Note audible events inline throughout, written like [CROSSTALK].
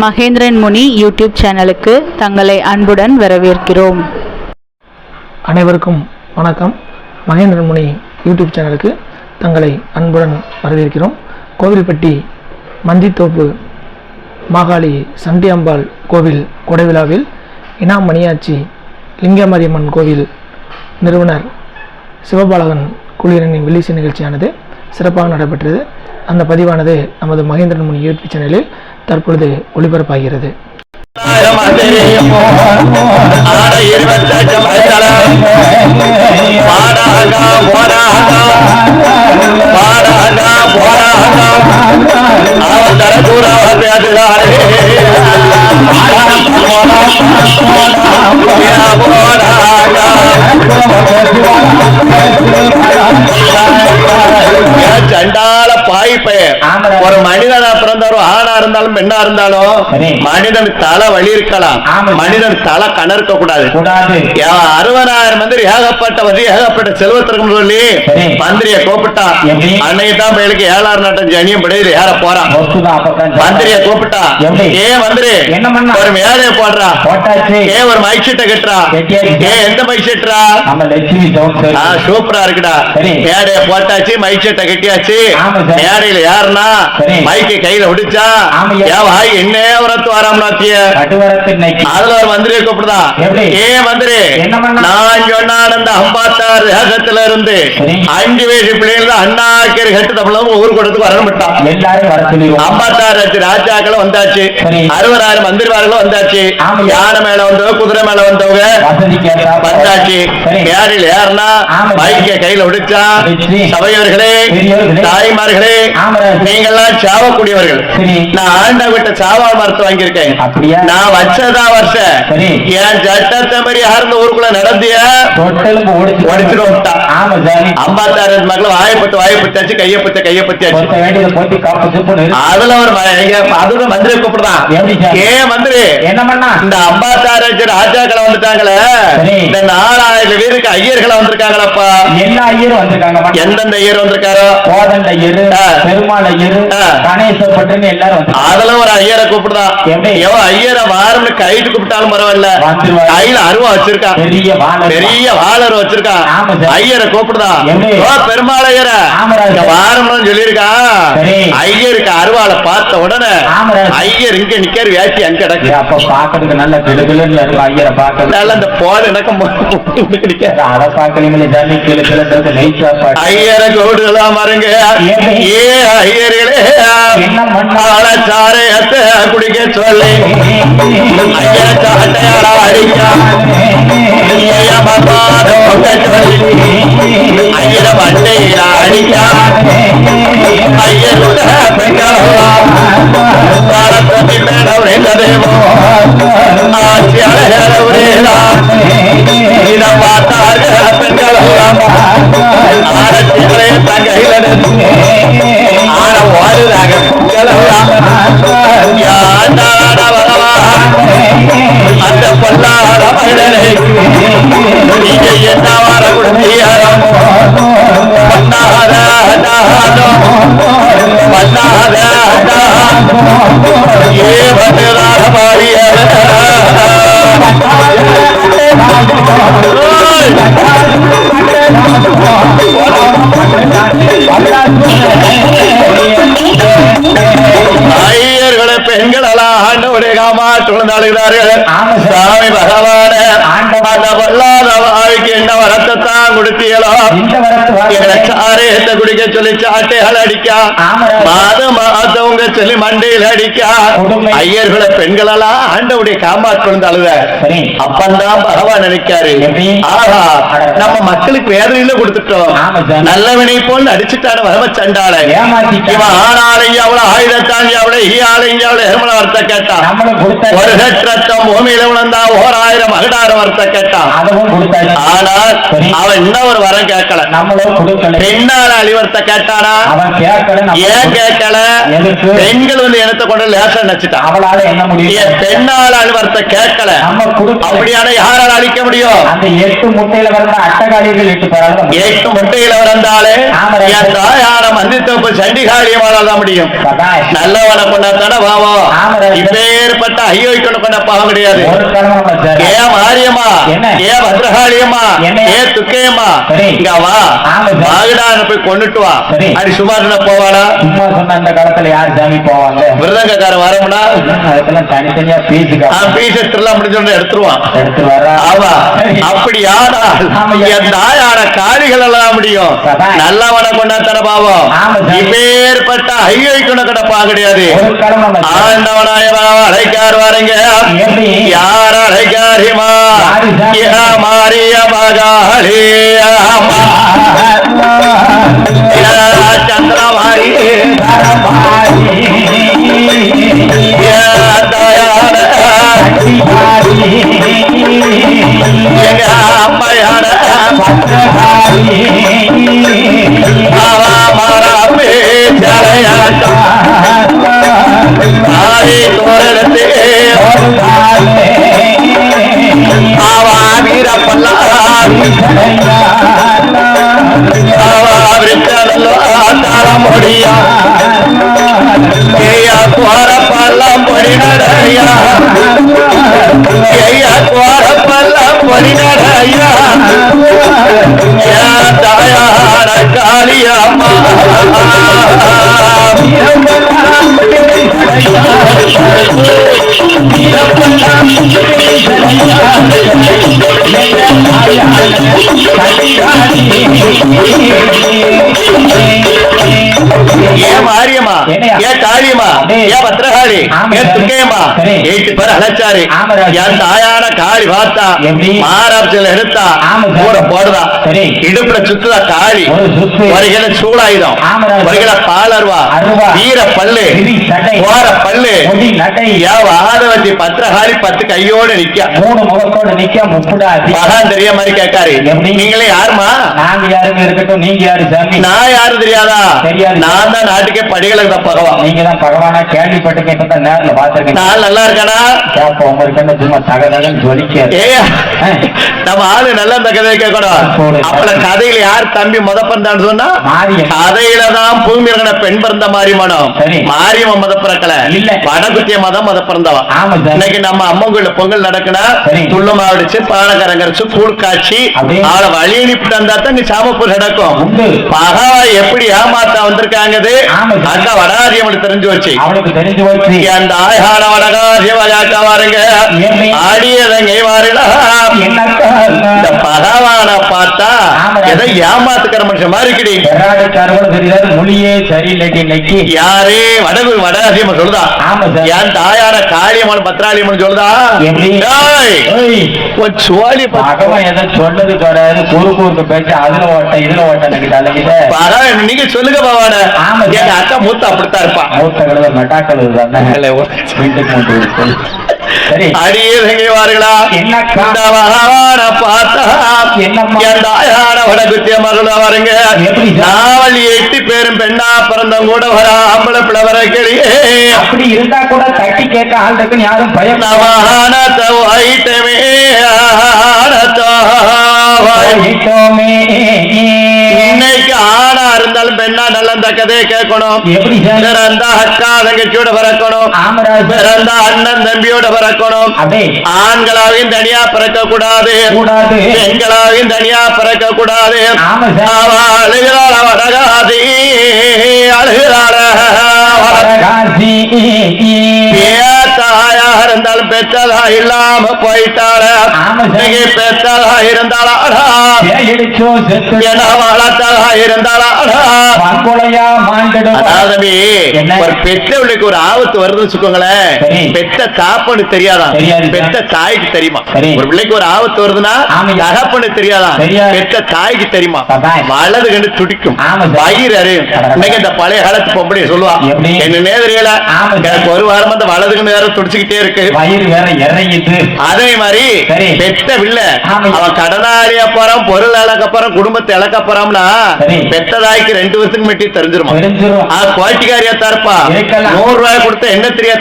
மகேந்திரன் முனி YouTube சேனலுக்கு தங்களை அன்புடன் வரவேற்கிறோம். அனைவருக்கும் வணக்கம். மகேந்திரன் முனி யூடியூப் சேனலுக்கு தங்களை அன்புடன் வரவேற்கிறோம். கோவில்பட்டி மந்தித்தோப்பு மாகாளி சண்டியம்பாள் கோவில் கொடைவிழாவில் இனாம் மணியாச்சி லிங்கமாரியம்மன் கோவில் நிறுவனர் சிவபாலகன் குளிரனின் வில்லிசை நிகழ்ச்சியானது சிறப்பாக நடைபெற்றது. அந்த பதிவானது நமது மகேந்திரன் முனி யூடியூப் சேனலில் தற்பொழுது ஒளிபரப்பாகிறது. சண்டால ஒரு மனிதனா பிறந்தாலும் ஆணா இருந்தாலும் பெண்ணா இருந்தாலும். மனிதன் தலை வலி இருக்கலாம். மனிதன் தலை கணர்க்க கூடாது அறுபதாயிரம் மந்திரி ஏகப்பட்ட வரி ஏகப்பட்ட செல்வத்திற்கும் சொல்லி. மந்திரிய கூப்பிட்டான்? அன்னைக்கு தான் பயலுக்கு ஏழாறு நாட்டம் ஜனியும் படையில் ஏற போறான் மந்திரிய கூப்பிட்டா எப்படி? ஏ மந்திரி? ஒரு மேலைய போடுறா ஏ ஒரு மைக் ஷீட்டை கட்டுறா. ஏ எந்த மைக் ஆ, சூப்பரா இருக்குடா. மேடைய போட்டாச்சு மைக் செட்டை கட்டியாச்சு. மேடையில யாருன்னா. மைக்கை கையில விடுச்சா ஆமாய்யா. ஏன் வாய் என்ன உரத்து வராமலாத்திய அதுல ஒரு மந்திரியை கூப்பிடுதான் எப்படி? ஏ மந்திரி? நான் சொன்னான் அந்த அம்பாத்தார் தேசத்துல இருந்து. அஞ்சு வயசு பிள்ளைகள் அண்ணாக்கர் கட்டு தமிழும் ஊர் கொடுத்து வரணும் விட்டான் எல்லாரும் வர சொல்லிடுவோம் அம்பாத்தார் ராஜாக்களும் வந்தாச்சு. அறுபதாயிரம் மந்திரிமார்களும் வந்தாச்சு. யானை மேல வந்தவங்க குதிரை மேல வந்தவங்க வந்தாச்சு மேடையில் ஏறினா. மைக்க கையில விடுச்சா. சபையவர்களே. தாய்மார்களே ஆமராஜ். நீங்கெல்லாம் சாவக்கூடியவர்கள் நான் ஆண்ட விட்ட சாவா மரத்தை வாங்கியிருக்கேன் அப்படியா? நான் வச்சதா வருஷ. என் சட்டத்தை மாதிரி யாருந்த ஊருக்குள்ள நடந்திய ஓடிச்சுட்டு விட்டான். ஆமா சாமி ஐம்பத்தாறு மக்கள் வாயப்பட்டு வாயப்பட்டாச்சு கையப்பட்ட கையப்பட்டாச்சு அதுல ஒரு அதுல மந்திரி கூப்பிடுறான் எப்படி சார்? ஏ மந்திரி என்ன பண்ணா இந்த ஐம்பத்தாறு ராஜாக்களை வந்துட்டாங்களே. இந்த நாலாயிரம் பேருக்கு ஐயர்களை வந்திருக்காங்களப்பா எல்லா ஐயரும் வந்திருக்காங்க. எந்தெந்த ஐயர் வந்திருக்காரோ கோதண்ட ஐயரு. பெருமாள் ஐயரு ஆ. கணேசப்பட்டுன்னு எல்லாரும் வந்திருக்காங்க. அதுல ஒரு ஐயரை கூப்பிடுதான் எப்படி? எவன் ஐயரை வாரம்னு கைட்டு கூப்பிட்டாலும் பரவாயில்ல. கையில அருவா வச்சிருக்கான் பெரிய பெரிய வாழர் சார். ஐயரை? ஓ பெருமாள் ஐயர வாரம்னு சொல்லியிருக்கான் சரி. ஐயருக்கு அருவாளை பார்த்த உடனே. ஐயர் இங்க நிக்கிற வேட்டி அங்க கிடக்கு ஏ, அப்ப பாக்கிறதுக்கு நல்ல கிளுகிளுன்னு இருக்கும் ஐயரை பாக்கிறது இந்த போது அதை கிளு சாப்பாடு ஐயரை கூடுதலாம் பாருங்க ஏன்? ஏ ஐயர்களே மண்ணால பண்ணா? சாரையத்தை குடிக்க சொல்லி. ஐயா சாட்டையால அடிக்கா. ஐயா சொல்லி. ஐயர அடிக்கா. ஐயருட ஆரத்திலே தங்கையில ஐயர்களை பெண்களெல்லாம் ஆண்டவுடைய காமாற்றுடன் அழுகிறார்கள் ஆமா சார். சாமி பகவான. அந்த பொல்லாத வாழ்க்கை என்ன கொடுத்தீங்களோ குடிக்க சொல்லி சாட்டைகள் அடிக்கா. மாதம் மாதவங்க சொல்லி மண்டையில் அடிக்கா. ஐயர்களை பெண்களெல்லாம் ஆண்டவுடைய அழுத சரி அப்பந்தான் பகவான் நினைக்காரு? ஆஹா நம்ம மக்களுக்கு வேதனையில கொடுத்துட்டோம். நல்லவனை போல் நடிச்சுட்டான வரவ சண்டாள. இவன் ஆனாலையும் எவ்வளவு ஆயுதத்தான் எவ்வளவு ஈயாலையும் எவ்வளவு ஹெர்மல வரத்த கேட்டான். ஒரு ஹெட்ரத்தம் பூமியில விழுந்தா ஓர் ஆயிரம் அகடாயிரம் வரத்த கேட்டான். ஆனால். அவன் இன்னும் ஒரு வரம் கேட்கல. நம்மளும் கொடுக்கல. பெண்ணால அழிவர்த்த கேட்டானா? அவன் கேட்கல ஏன் கேட்கல? பெண்கள் வந்து இனத்தை கொண்டு லேசா நச்சுட்டான். அவளால என்ன முடியும்? ஏன் பெண்ணால அழிவர்த்த கேட்கல? நம்ம அப்படியான யாரால அழிக்க முடியும்? அந்த எட்டு முட்டையில வந்த அட்டகாலிகள் எட்டு பேரால எட்டு முட்டையில வந்தாலே தாயார மந்தித்தப்பு சண்டிகாரியமானால தான் முடியும். நல்லவனை கொண்டாத்தானே பாவம் இப்பேற்பட்ட ஐயோ கொண்டு கொண்ட பாவம் கிடையாது. ஒரு காலம் நம்ம சரி. ஏ மாரியம்மா? ஏ பத்ரகாளியம்மா? ஏ துக்கையம்மா. இங்க வா. வாகடான போய் கொண்டுட்டு வா போவானா சும்மா சொன்ன அந்த காலத்துல யார் சாமி போவாங்க விருதங்கக்காரன் வரமுனா அதுக்கெல்லாம் தனித்தனியா பேசிக்க பீசஸ் எல்லாம் முடிஞ்சோன்னு எடுத்துருவான் ஆமா அப்படி ஆமாய்யா. என் தாயான காளிகள் எல்லாம் முடியும். நல்லவன கொண்டா தர பாவம். இப்பேற்பட்ட ஐயோ கொண்ட கிடப்பா கிடையாது ஒரு காலம் நம்ம சரி. ஆண்டவனாய பாவம் அழைக்கார் வாருங்க? யார் அழைக்காரிமா யாரு சார்? மாரிய மகாளி சந்திரமாரி யா தயான அம்மையான அவா விருத்தல்லோ தர முடியா ஏயா கோரப்பல்லாம் பொடி நடையா பொடி நடையா யா தாயான காளியம்மா ஏ மாரியம்மா என்னையா? ஏ காளியம்மா டேய். ஏ பத்ரகாளி ஆமா ஏ சார். துர்க்கையம்மா. எயிட்டு பேர் அழைச்சாரு. என் தாயான காளி பார்த்தா மாராப்சில எடுத்தா. கூட போடுதா? சரி. இடுப்புல சுத்துதா காளி. வருகிற சூடாயுதம். வருகிற பாலர்வா. வீர பல்லு. ஓர பல்லு. வாதவதி பத்திரகாளி பத்து கையோடு நிக்க. மூணு முகத்தோட நிக்க. முப்புடாதி மகான் தெரிய மாதிரி கேட்காரு? நீங்களே யாருமா? நாங்க யாருங்க இருக்கட்டும். நீங்க யாரு சாமி? நான் யாரு தெரியாதா? தெரியாது. நான் தான் நாட்டுக்கே படிகளுக்கு தான் பகவான். நீங்க தான் பகவானா? கேள்விப்பட்டு கேட்டு நேரில் பாத்துருக்கீங்க நான் நல்லா இருக்கானா? கேப்ப உங்களுக்கு என்ன சும்மா தகதகன்னு ஜொலிக்காது ஏ நம்ம ஆளு நல்லா இந்த கதையை கேட்கணும். அப்பல கதையில யார் தம்பி முத பிறந்தான்னு சொன்னா. கதையில தான் பூமி இருக்கிற பெண் பிறந்த மாரியம்மனம் சரி. மாரியம்மன் மத பிறக்கல இல்ல. வடகுத்திய மதம் மத பிறந்தவன் சார். இன்னைக்கு நம்ம அம்மன் கோயில்ல பொங்கல் நடக்குனா சரி. துள்ளு மாவடிச்சு பானகரங்கரிச்சு கூழ் காய்ச்சி. ஆளை வழி அனுப்பிட்டு வந்தா தான் நீ சாமப்பூர் நடக்கும் மகா எப்படி ஏமாத்தா சார். அக்கா வச்சு அவனுக்கு தெரிஞ்சு போச்சு அந்த ஆயான வடகாதியமகாக்கா வாருங்க? ஆடியதங்கை வாருடா இந்த பகவான பார்த்தா. ஏதோ ஏமாத்துக்கிற மனுஷன் மாதிரி தெரியாது மொழியே சரியில்லைக்கு யாரே வடகு வடகாசியம்மன் சொல்லுதா? ஆமா சார். என் தாயான காளியம்மன் பத்ராளியம்மன் சொல்லுதா? சோழி பகவான் எதை சொன்னது கிடையாது குறு குறுக்கு பேச்சு அதுல ஓட்ட இதுல ஓட்ட பரவாயில்ல, நீங்க சொல்லுங்க பகவான. எங்க அக்கா மூத்த அப்படித்தான் இருப்பா. மூத்த கழுத மெட்டாக்கள் இல்ல, வாருங்க. எப்படி? சார்? நாவல் எட்டு பேரும் பெண்ணா பிறந்தவங்க கூட வர ஆம்பளை பிளவர கிளியே. அப்படி இருந்தா கூட தட்டி கேட்க ஆள் இருக்குன்னு யாரும் பயம் நவானத்த வைட்டமே வைட்டோமே. இருந்தாலும் பெண்ணா நல்ல இந்த கதையை கேட்கணும் பிறந்தா அக்கா தங்கச்சியோட பிறக்கணும். பிறந்தா அண்ணன் தம்பியோட பிறக்கணும். ஆண்களாவையும் தனியா பிறக்க கூடாது. பெண்களாவையும் தனியா பிறக்க கூடாது அழுகிறாள வடகாதி அழுகிறாள. வட- வரகாசி. தாயா இருந்தாலும் பெற்றதா இல்லாம போயிட்டாள வளர்த்ததா இருந்தாளாடா பங்குளையா மாண்டிடும் அதாவது என்ன? ஒரு பெற்றவளுக்கு ஒரு ஆபத்து வருதுன்னு வச்சுக்கோங்களேன். பெத்த தாப்பனு தெரியாதான் தெரியாது. பெத்த தாய்க்கு தெரியுமா. ஒரு பிள்ளைக்கு ஒரு ஆபத்து வருதுன்னா. தகப்பனு தெரியாதான் தெரியாது. பெத்த தாய்க்கு தெரியுமா. வலது கண்டு துடிக்கும். வயிறு அறியும். இன்னைக்கு இந்த பழைய காலத்து பொம்பளை சொல்லுவா எப்படி? என்னன்னே தெரியல ஆமா சார். எனக்கு ஒரு வாரம் அந்த வலது கண்டு வேற துடிச்சுக்கிட்டே இருக்கு வயிறு வேற இறையுது அதே மாதிரி. பெத்த பிள்ளை. அவன் கடனாளி அப்புறம் பொருள் இழக்க போறான் குடும்பத்தை இழக்க போறான்னா சரி. பெத்ததாய்க்கு ரெண்டு வருஷத்துக்கு முன்னாடி தெரிஞ்சிருமா குவாலிட்டிக்காரியா தருப்பா. நூறு ரூபாய் கொடுத்த என்ன தெரியா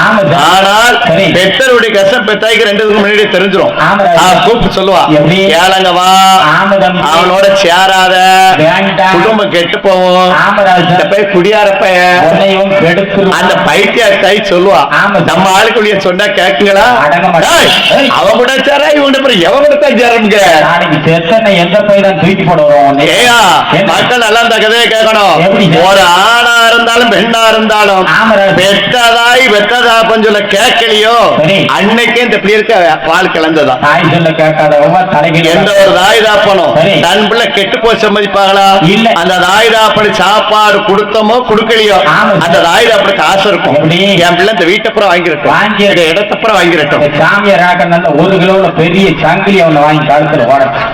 ஆமா சார். ஆனால். பெத்தருடைய கஷ்டம் பெத்தாய்க்கு ரெண்டு வருஷத்துக்கு முன்னாடி தெரிஞ்சிரும் கூப்பிட்டு சொல்லுவா எப்படி? ஏழங்க வா ஆமா தம்பி. அவனோட சேராத. குடும்பம் கெட்டு போவோம் ஆமா ராஜா. இந்த பையன் குடியார பையன் உன்னையும் கெடுத்துரும். அந்த பைத்திய தாய் சொல்லுவா. நம்ம ஆளுக்குள்ள சொன்னா கேக்குங்களா. அவன் கூட சேரா இவன் கூட எவன் கூட தான் சேரமுங்க நாளைக்கு செத்தனை எந்த பையன் தூக்கி போட வருவோம் உன்னை? ஏயா என்ன? மக்கள் எல்லாம் இந்த கதையை கேட்கணும்? ஒரு ஆணா இருந்தாலும் பெண்ணா இருந்தாலும். பெத்ததாய் பெத்ததாப்பன்னு சொல்ல கேட்கலையோ. அன்னைக்கே இந்த பிள்ளைக்கு தாய் சொல்ல கேட்காதவங்க தலைக்கு எந்த ஒரு தாய் தாப்பனும். தன் பிள்ளை கெட்டு போய் சம்மதிப்பாங்களா இல்ல. அந்த தாய் தாப்பனு சாப்பாடு கொடுத்தமோ கொடுக்கலையோ. அந்த தாய் தாப்பனுக்கு ஆசை இருக்கும்? என் பிள்ளை இந்த வீட்டப்புறம் வாங்கிரட்டும் வாங்கி- இந்த இடத்தப்புறம் வாங்கிரட்டும் இந்த சாமியார் ஆக்கணும்னா ஒரு கிலோல பெரிய சங்கிலி ஒண்ணு வாங்கி கழுத்துல ஓடட்டும்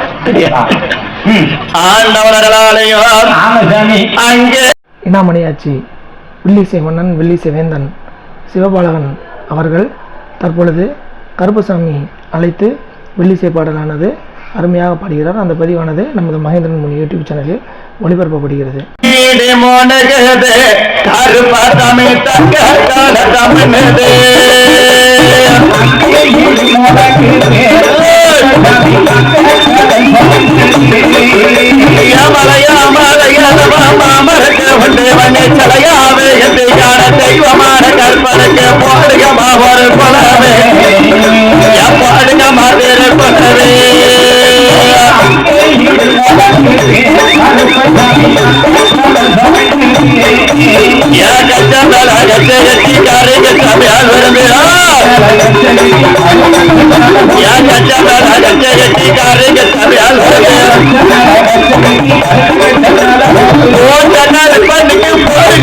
ம். ஆண்டவர்களாலையும் ஆமா சாமி அங்கே இனாமணியாச்சி வில்லிசை மன்னன் வில்லிசை வேந்தன் சிவபாலகன் அவர்கள் தற்பொழுது கருப்பசாமி அழைத்து வில்லிசை பாடலானது அருமையாக பாடுகிறார். அந்த பதிவானது நமது மகேந்திரன் முனி யூடியூப் சேனலில் ஒளிபரப்பப்படுகிறது. மலையா மோனகது கருப்ப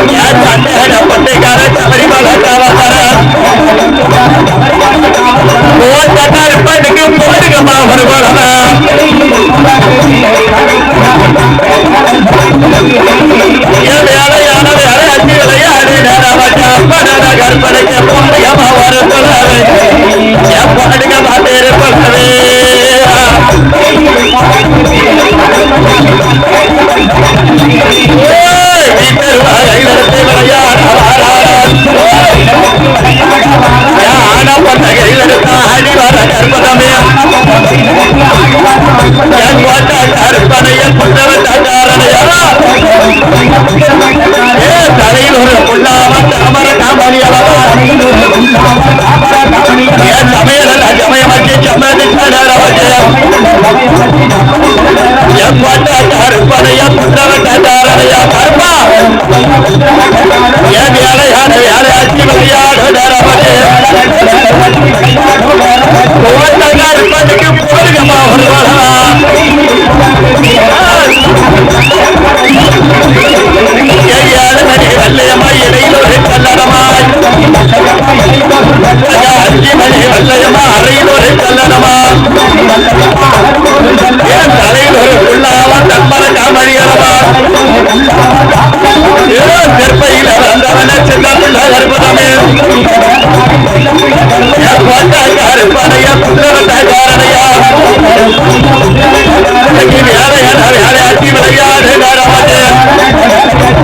हम हैं पट्टे कारण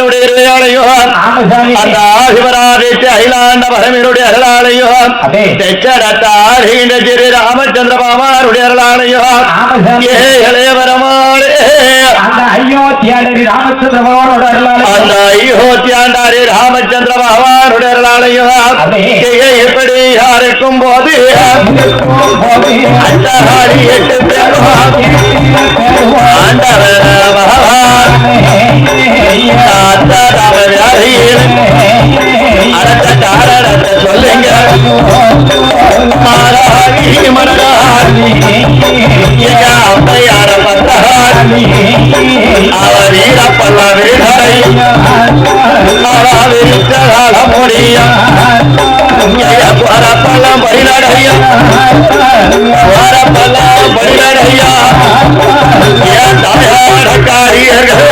இருவையாளையோ ஆமசாமி. அந்த ஆதிபராதித்ய அகிலாண்ட பரமனுடைய அருளாளையோ அதே. தெச்சடத்தாழ்கின்ற திரு ராமச்சந்திர பாமாருடைய அந்த அயோத்தியாளரி ராமச்சந்திர பகவானோட அருளால அந்த ஐயோத்தியாண்டாரி ராமச்சந்திர பகவானுடைய அருளாளையோ அதே. எப்படி யாருக்கும் போது? எட்டு பேரும். ஆண்டவர சொல்லுங்க மாறாகி மனதாகி அம்மையார அவர் ஈரப்பல்ல வீடரை பரிநடையா தாயார காரியர்கள்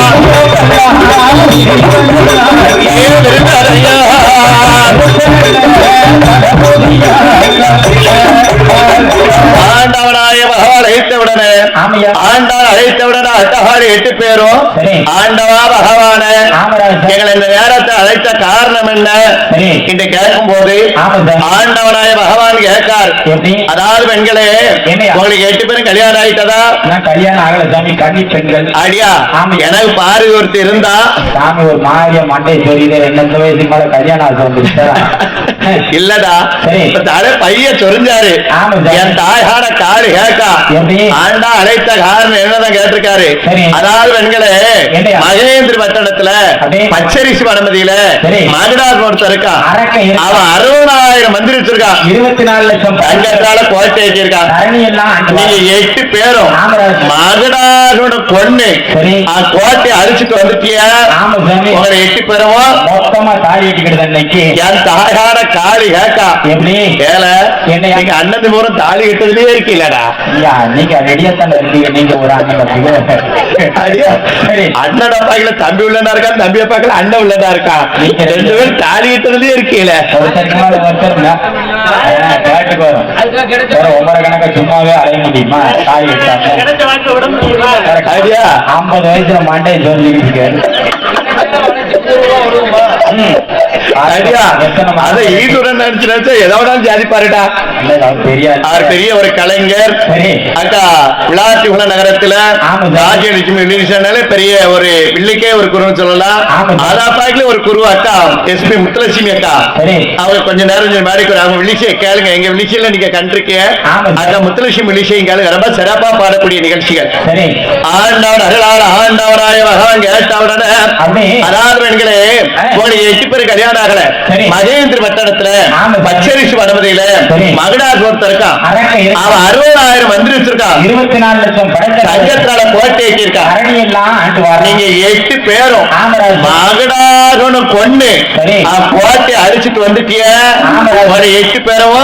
மலராளி ஆண்டவனாய பகவான் அழைத்தவுடனே ஆண்டாள் அழைத்தவுடனே அட்டகாளி எட்டு பேரும். ஆண்டவா பகவான எங்களை இந்த நேரத்தை அழைத்த காரணம் என்ன. என்று கேட்கும் போது. ஆண்டவனாய பகவான் கேட்கார். அதாவது பெண்களே? உங்களுக்கு எட்டு பேரும் கல்யாணம் ஆயிட்டதா? நான் கல்யாணம் ஆகல சாமி கன்னி பெண்கள். அடியா. எனக்கு பாரு ஒருத்தி இருந்தா? சாமி ஒரு மாறிய மண்டை சொல்லிது ரெண்டு வயசுக்கு மேல கல்யாணம் ஆக back. [LAUGHS] [LAUGHS] இல்லடா தலை பைய சொரிஞ்சாரு. என் தாயாட காடு கேட்கா? ஆண்டா அழைத்த காரணம் என்னதான் கேட்டிருக்காரு. அதாவது என்னையா? மகேந்திர பட்டணத்துல. பச்சரிசி வடமதியில. மகடார் ஒருத்தர் இருக்கு. அவன் அறுபதாயிரம் மந்திரி வச்சிருக்கான் இருபத்தி நாலு லட்சம் தங்கத்தால கோட்டை ஆண்டு நீங்க எட்டு பேரும். மகடாரோட பொண்ணு கோட்டை அழிச்சிட்டு வந்துட்டியா உங்களை எட்டு பேரும் மொத்தமா தாலி கட்டிக்கிட்டு என் தாயாட காளி கேக்கா எப்படி? ஏல என்னையா? நீங்க அண்ணன் பூரம் தாலி கட்டுறதுலயே இருக்கீங்களடா. நீங்க ரெடியா தானே இருக்கீங்க நீங்க ஒரு அண்ணன் அடியா? சரி. அண்ணன் அப்பாக்கல தம்பி உள்ளதா இருக்கா தம்பி அப்பாக்கல அண்ணன் உள்ளதா இருக்கா? நீங்க ரெண்டு பேரும் தாலி வரும் வேற ஒவ்வொரு கணக்க சும்மாவே அலைய முடியுமா? தாய் விட்டாங்க அடியா? ஐம்பது வயசுல மண்டை சொல்லிக்கிட்டு அடியா பெரிய ஒரு கலைஞர் அக்கா விளாத்திகுள நகரத்துல. ராஜலட்சுமி பெரிய ஒரு வில்லிக்கே ஒரு குருன்னு சொல்லலாம். அதாப்பாக்கில ஒரு குரு அக்கா எஸ்பி முத்துலட்சுமி அக்கா. அவங்க கொஞ்ச நேரம் வரும். அவங்க விழிசையை கேளுங்க. எங்க விழிசையில நீங்க கண்டிருக்கீங்க. அக்கா முத்துலட்சுமி விழிசையும் கேளுங்க. ரொம்ப சிறப்பா பாடக்கூடிய நிகழ்ச்சிகள். அருளாள ஆண்டவனாய பகவான் கேட்டவுடனே அப்படி அதாவது பெண்களே ஆ. எட்டு பேர் கல்யாணம் ஆகல. மகேந்திர பட்டணத்துல. பச்சரிசி வடமதியில. மகடார் ஒருத்தர் இருக்கான் அரக்க இருக்கு. அவன் அறுபதாயிரம் மந்திரி வச்சிருக்கான் இருபத்தி நாலு லட்சம் தங்கத்தால கோட்டை இருக்கான் தரணி எல்லாம் ஆண்டு வர நீங்க எட்டு பேரும் சரி. அவன் கோட்டை அடிச்சுட்டு வந்துட்டிய. ஒரு எட்டு பேரும்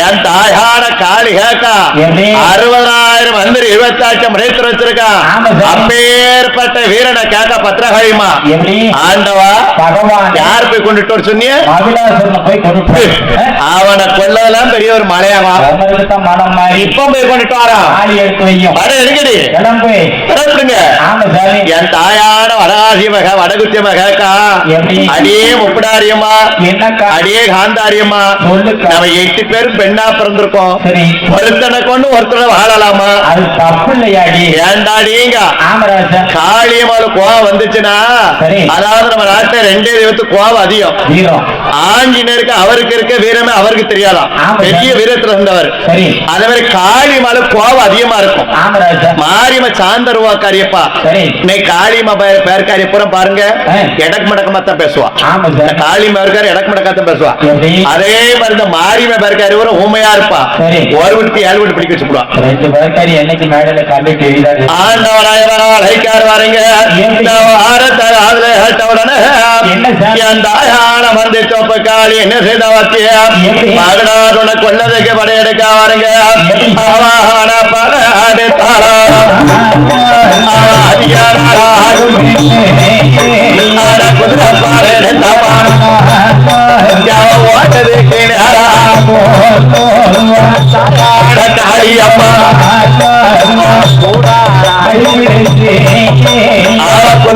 என் தாயாட காளி கேக்கா? அறுபதாயிரம் வச்சிருக்கான் ஆமா சார். அப்பேற்பட்ட வீரனை கேக்க பத்திரகாளிமா எப்படி ஆண்டவா பகவான் யார் போய் கொண்டுட்டு வர சொன்னீங்க அவனை கொல்லதெல்லாம் பெரிய ஒரு மலையாவா மனம் இப்ப போய் கொண்டுட்டு ஆளி எடுத்து வையும். வர எடுக்கடி கிளம்பு சாமி. என் தாயான வடகாசி மக வடகுத்தி மகக்கா? அடியே முப்படாரியம்மா என்னக்கா? அடியே காந்தாரியம்மா. நம்ம எட்டு பேரும் பெண்ணா பிறந்திருக்கோம். ஒருத்தனை கொண்டு ஒருத்தனை வாழலாமா? அது தப்பு இல்லையாடி. ஏண்டாடிங்க கோவம் வந்துச்சுன்னா. அதாவது நம்ம நாட்டுல ரெண்டே தெய்வத்துக்கு கோவம் அதிகம். ஆஞ்சநேயருக்கு அவருக்கு இருக்க வீரமே அவருக்கு தெரியாதாம். பெரிய வீரத்துல இருந்தவர். அதே மாதிரி காளியம்மாள் கோவம் அதிகமா இருக்கும். மாரியம்ம சாந்தருவா காரியப்பா. இன்னைக்கு காளியம்மா பேர் பாருங்க. ஆ. எடக்கு மடக்கமா தான் பேசுவா. காளியம்மா இருக்காரு எடக்கு மடக்கா தான் பேசுவா. அதே மாதிரி இந்த மாரியம்ம பூரா ஊமையா இருப்பா. சரி. ஒரு விட்டு ஏழு விட்டு பிடிக்க வச்சுடுவா ஐக்கார் வாருங்க. இந்த வாரத்தை அதுல கேட்டவுடனே தாயான வந்து தோப்பு காளி என்ன செய்த வாத்திய எப்படி? மகனார் உனக்கு கொள்ளதுக்கு படையெடுக்க வாருங்க? அவன குதிரை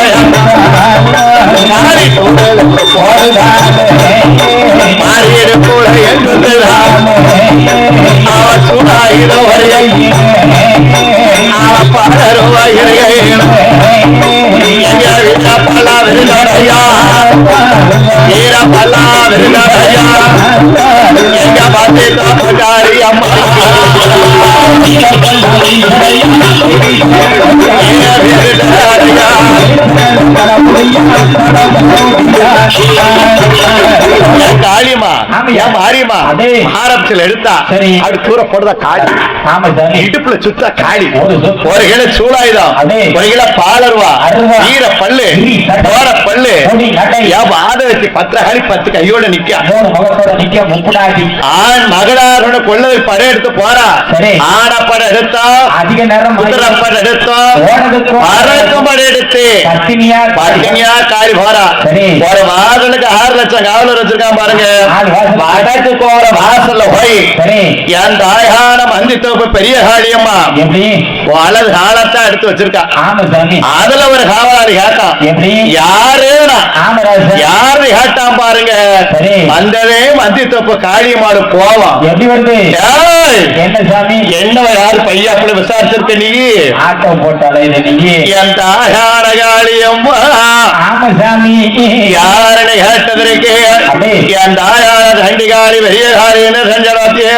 மாறியது கூட என்றுதான் அவ சூடாயிர வரையை அவ பாடருவா பல்லா விருந்தடையா வீர பல்லா விருந்தடையா எங்க பாத்தி காப்பகாரி அம்மா எங்க காளியம்மா என் மாரியம்மா. ஆரம்பத்தில் எடுத்தா. அது தூர போடுறத சாமி இடுப்புல சுத்த காளி ஒரு கிலோ சூடாயுதம். ஒரு கிலோ பாலருவா. ஈர பல்லு. ஓர பல்லு கொடி. ஏன் ஆத வச்சு பத்து கையோட நிக்க ஆண் மகளாரோட கொள்ளது படம் எடுத்து போறா. ஆட படம் எடுத்தா அதிக நேரம் குதிரை படம் ஓடுறதுக்கும் பறக்கும் படம் எடுத்து பட்டினியா காரி போறா. ஒரு வாசலுக்கு ஆறு லட்சம் காவலர் வச்சிருக்கான் பாருங்க. வடக்கு போற வாசல்ல போய் என் தாயான மந்தித்தோப்பு பெரிய காளியம்மா வலது காலத்தான் எடுத்து வச்சிருக்கா ஆமா சாமி அதுல ஒரு காவலாளி கேட்டான் யாருன்னா ஆமராஜா யாரு கேட்டான் பாருங்க. வந்ததே காளியம்மாடு போவான் எப்படி வந்து ஏய், என்ன யாரு பையா அப்படி விசாரிச்சிருக்க நீ என் தாயான காளியம்மா ஆமா சாமி யாரனை கேட்டதற்கு. என் தாயான தண்டிகாரி பெரிய காரி என்ன செஞ்சடாத்தியா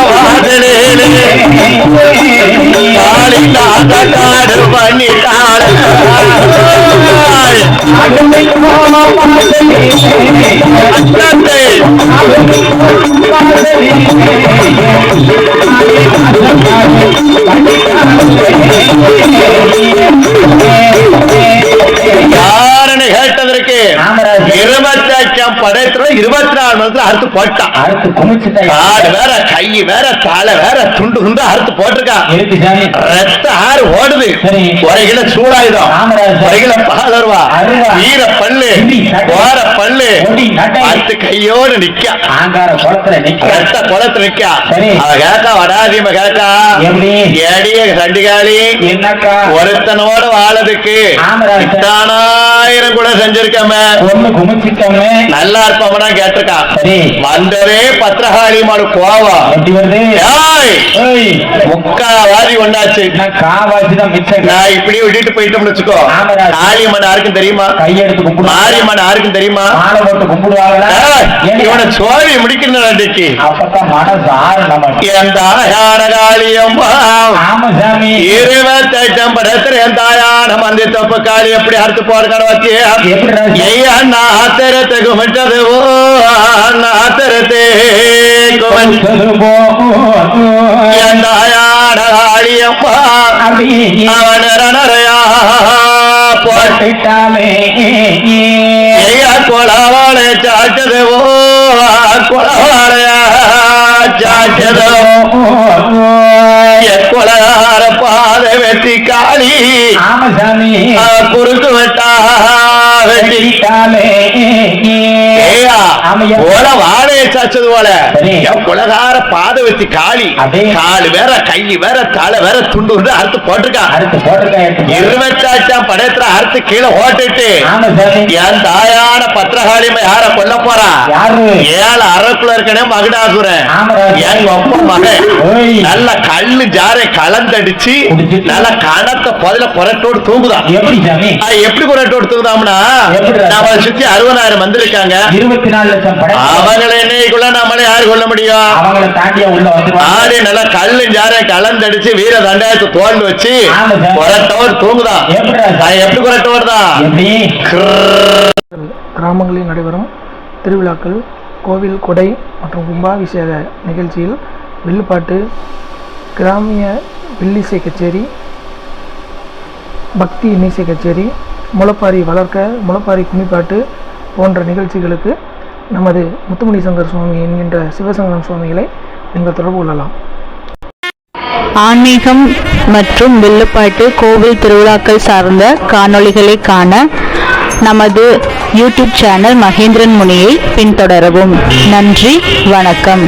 நாத காடு பண்ணிட்டாள் அச்சத்தை யாருன்னு கேட்டதற்கு ஆமராஜா இருபத்தெட்டு இருபத்தாச்சாம் படையத்துல இருபத்தி நாலு மணி அறுத்து போட்டான் அடுத்து குமிச்சுட்டா காடு வேற கை வேற தலை வேற துண்டு துண்டு அறுத்து போட்டிருக்கான் ரத்த ஆறு ஓடுது. ஒரு கிலோ சூடாயுதம். ஒரு கிலோ அருவா. வீர பல்லு. ஓர பல்லு. பத்து கையோடு நிக்க ஆங்கார குளத்துல நிக்க ரத்த. அவ கேக்கா வடாதிம எப்படி? ஏடிய என்னக்கா ஒருத்தனோட வாழதுக்கு. இத்தானாயிரம் கூட செஞ்சிருக்கமே குமிச்சிட்டோமே நல்லா இருப்பவனா கேட்டிருக்கான். சரி. வந்தரே பத்திரகாளி மாடு கோவம் எப்படி வருது? முக்காவாதி ஒண்ணாச்சு நான் காவாசி தான் மிச்சம் நான் இப்படியே விட்டுட்டு போயிட்டோம்னு வச்சுக்கோ. காளியம்மன் யாருக்கும் தெரியுமா? கையெடுத்து கும்பிடுவாங்க மாரியம்மன் யாருக்கும் தெரியுமா? மாலை போட்டு ஏன் இவனை சோழி முடிக்கணும் அன்றைக்கு அப்பதான் மனசு ஆறு நமக்கு என் தாயான காளியம்மா. ஆமா சாமி. இருபத்தெட்டாம் படத்துல என் தாயான மந்தி தப்பு காளி எப்படி அறுத்து போடுறத வச்சு? ஐயா நாத்திரத்தை குமிட்டது ஓ நாத்திரத்தே குமிட்ட சொல்லுது போ. என் தாயான காளியம்மா அப்படி அவன் போட்டு போட்டுட்டாலே ஐயா கொலவாளை சாச்சது ஓ கொலவாளையா சாச்சது கொலகார பாதை வெட்டி காளி குறுக்கு வெட்டா ஆமையா. போல வாழையை சாச்சது போல. என் குலகார பாதை வெட்டி காளி. காலு வேற கை வேற தலை வேற துண்டு வந்து அறுத்து போட்டிருக்கா அடுத்து போட்டுருக்கா எடுத்து இருபத்தாச்சாம் படத்துல அறுத்து கீழே ஓட்டிட்டு என் தாயான பத்திரகாளியம்மா யார கொல்ல போறா ஏழு அறக்குள்ள இருக்கனே மகனாசுரன் ஆமராஜ். எங்க அப்பா மகன். நல்ல கல்லு ஜாரை கலந்தடிச்சு. நல்ல கணத்த பதில குரட்டோடு தூங்குதான் எப்படி எப்படி குரட்டோடு தூங்குதாம்னா எப்படி? நம்ம சுத்தி அறுபதாயிரம் வந்திருக்காங்க. இருபத்தி நாலு லட்சம் படை. அவங்களை என்னைக்குள்ள நம்மளே யாரு கொள்ள முடியும்? அவங்கள தாண்டியா உள்ள ஆடி நல்லா கல்லு ஜாரை கலந்தடிச்சு வீர தண்டாயத்தை தோல் வச்சு. குரட்டோடு தூங்குதான் எப்படி குரட்டோடு தான் கிராமங்களில் நடைபெறும் திருவிழாக்கள் கோவில் கொடை மற்றும் கும்பாபிஷேக நிகழ்ச்சியில் வில்லுப்பாட்டு கிராமிய வில்லிசை கச்சேரி பக்தி இன்னிசை கச்சேரி முளப்பாரி வளர்க்க முளப்பாரி கும்மிப்பாட்டு போன்ற நிகழ்ச்சிகளுக்கு நமது முத்துமணி சங்கர் சுவாமி என்கின்ற சிவசங்கரம் சுவாமிகளை நீங்கள் தொடர்பு கொள்ளலாம். ஆன்மீகம் மற்றும் வில்லுப்பாட்டு கோவில் திருவிழாக்கள் சார்ந்த காணொளிகளை காண நமது யூடியூப் சேனல் மகேந்திரன் முனியை பின்தொடரவும். நன்றி வணக்கம்.